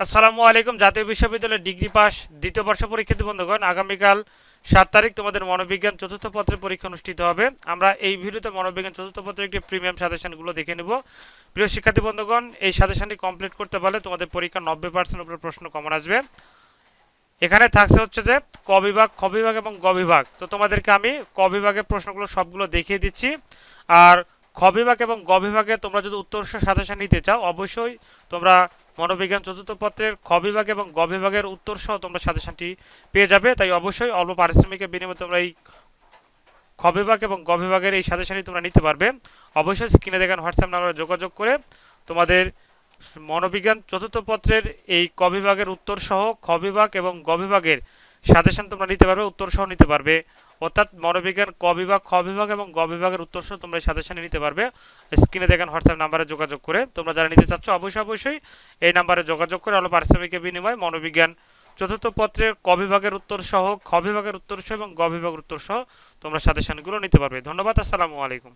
আসসালামু আলাইকুম। জাতীয় বিশ্ববিদ্যালয়ের ডিগ্রি পাস দ্বিতীয় বর্ষ পরীক্ষার্থী বন্ধুগণ, আগামীকাল সাত তারিখ তোমাদের মনোবিজ্ঞান চতুর্থ পত্রের পরীক্ষা অনুষ্ঠিত হবে। আমরা এই ভিডিওতে মনোবিজ্ঞান চতুর্থ পত্রের একটি প্রিমিয়াম সাজেশনগুলো দেখে নেব। প্রিয় শিক্ষার্থী বন্ধুগণ, এই সাজেশনটি কমপ্লিট করতে পারলে তোমাদের পরীক্ষা নব্বই পার্সেন্ট উপরে প্রশ্ন কমন আসবে। এখানে থাকছে হচ্ছে যে, ক বিভাগ, খ বিভাগ এবং গ বিভাগ। তো তোমাদেরকে আমি ক বিভাগের প্রশ্নগুলো সবগুলো দেখিয়ে দিচ্ছি। আর খ বিভাগ এবং গ বিভাগে তোমরা যদি উত্তর সাজেশন নিতে চাও, অবশ্যই তোমরা মনোবিজ্ঞান চতুর্থ পত্রের খ বিভাগ এবং গ বিভাগের উত্তর সহ তোমরা সাজেশনটি পেয়ে যাবে, তাই অবশ্যই অল্প পারিশ্রমিকের বিনিময়ে তোমরা এই খ বিভাগ এবং গ বিভাগের এই সাজেশনটি তোমরা নিতে পারবে। অবশ্যই স্ক্রিনে দেখেন হোয়াটসঅ্যাপ নাম্বারে যোগাযোগ করে তোমাদের মনোবিজ্ঞান চতুর্থ পত্রের এই ক বিভাগের উত্তর সহ খ বিভাগ এবং গ বিভাগের সাজেশন তোমরা নিতে পারবে উত্তর সহ নিতে পারবে। অর্থাৎ মনোবিজ্ঞান ক বিভাগ, খ বিভাগ এবং গ বিভাগের উত্তর তোমরা এই সাজেশনে নিতে পারবে। স্ক্রিনে দেখেন হোয়াটসঅ্যাপ নাম্বারে যোগাযোগ করে। তোমরা যারা নিতে চাচ্ছ, অবশ্যই অবশ্যই এই নাম্বারে যোগাযোগ করে আলো পারিশ্রমিকের বিনিময়ে মনোবিজ্ঞান চতুর্থ পত্রের ক বিভাগের উত্তর সহ খ বিভাগের উত্তর সহ এবং গ বিভাগের উত্তর সহ তোমরা সাজেশনগুলো নিতে পারবে। ধন্যবাদ, আসসালামু আলাইকুম।